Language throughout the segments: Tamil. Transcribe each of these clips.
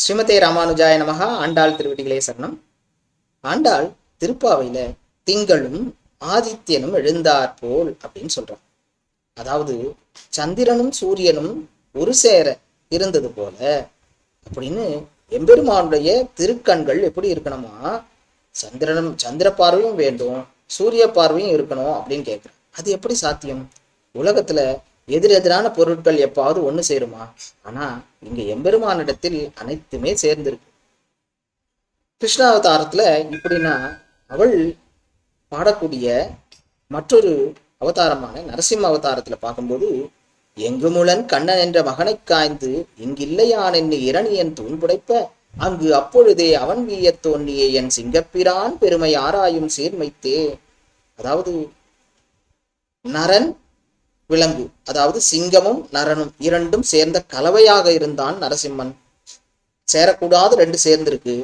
ஸ்ரீமதே ராமானுஜாய நமகா ஆண்டாள் திருவிடிகளே சரணம். ஆண்டாள் திருப்பாவையில திங்களும் ஆதித்யனும் எழுந்தார் போல் அப்படின்னு சொல்றான். அதாவது சந்திரனும் சூரியனும் ஒரு சேர இருந்தது போல அப்படின்னு எம்பெருமானுடைய திருக்கண்கள் எப்படி இருக்கணுமா? சந்திரனும் சந்திர பார்வையும் வேண்டும் சூரிய பார்வையும் இருக்கணும் அப்படின்னு கேட்குறேன் அது எப்படி சாத்தியம்? உலகத்துல எதிரெதிரான பொருட்கள் எப்பாவது ஒன்று சேருமா? ஆனா இங்க எம்பெருமானிடத்தில் அனைத்துமே சேர்ந்திருக்கு. கிருஷ்ணாவதாரத்துல இப்படின்னா அவள் பாடக்கூடிய மற்றொரு அவதாரமான நரசிம்ம அவதாரத்துல பார்க்கும்போது எங்குமுளன் கண்ணன் என்ற மகனைக் காய்ந்து இங்கில்லையான் என்று இரணியன் தூண் புடைப்ப அங்கு அப்பொழுதே அவன் வீய தோன்றிய என் சிங்கப்பிரான் பெருமை ஆராயும் சீர்மைத்தே. அதாவது நரன் விலங்கு. அதாவது சிங்கமும் நரனும் இரண்டும் சேர்ந்த கலவையாக இருந்தான் நரசிம்மன். சேரக்கூடாது ரெண்டு சேர்ந்திருக்கு.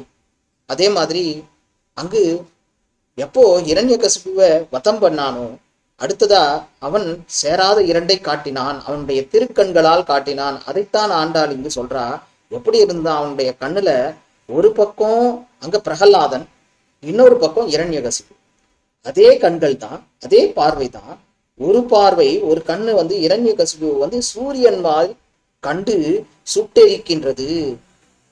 அதே மாதிரி அங்கு எப்போ இரண்யகசிபுவை வதம் பண்ணானோ அடுத்ததா அவன் சேராத இரண்டை காட்டினான் அவனுடைய திருக்கண்களால் காட்டினான். அதைத்தான் ஆண்டாள் இங்கு சொல்றா. எப்படி இருந்தான் அவனுடைய கண்ணுல ஒரு பக்கம் அங்க பிரகலாதன் இன்னொரு பக்கம் இரண்யகசிப்பு. அதே கண்கள் தான் அதே பார்வை தான் ஒரு பார்வை ஒரு கண்ணு வந்து இரண்யகசிபு வந்து சூரியன் மாதிரி கண்டு சுட்டெரிக்கின்றது.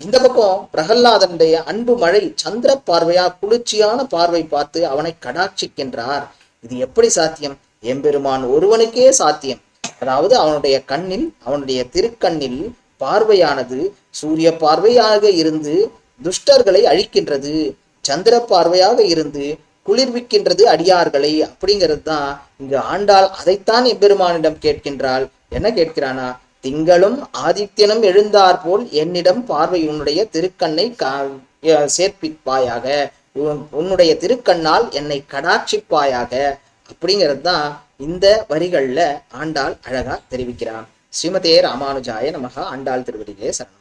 இந்த பக்கம் பிரகல்லாதனுடைய அன்பு மழை சந்திர பார்வையா குளிர்ச்சியான பார்வை பார்த்து அவனை கடாட்சிக்கின்றார். இது எப்படி சாத்தியம்? எம்பெருமான் ஒருவனுக்கே சாத்தியம். அதாவது அவனுடைய கண்ணில் அவனுடைய திருக்கண்ணில் பார்வையானது சூரிய பார்வையாக இருந்து துஷ்டர்களை அழிக்கின்றது. சந்திர பார்வையாக இருந்து குளிர்விக்கின்றது அடியார்களை அப்படிங்கிறது தான் இங்கு ஆண்டாள் அதைத்தான் எம்பெருமானிடம் கேட்கின்றாள். என்ன கேட்கிறானா திங்களும் ஆதித்யனும் எழுந்தார் போல் என்னிடம் பார்வை உன்னுடைய திருக்கண்ணை கா சேர்ப்பிப்பாயாக. உன்னுடைய திருக்கண்ணால் என்னை கடாட்சிப்பாயாக. அப்படிங்கிறது தான் இந்த வரிகள்ல ஆண்டாள் அழகா தெரிவிக்கிறான். ஸ்ரீமதே ராமானுஜாய நமக. ஆண்டாள் திருவடியே சரணம்.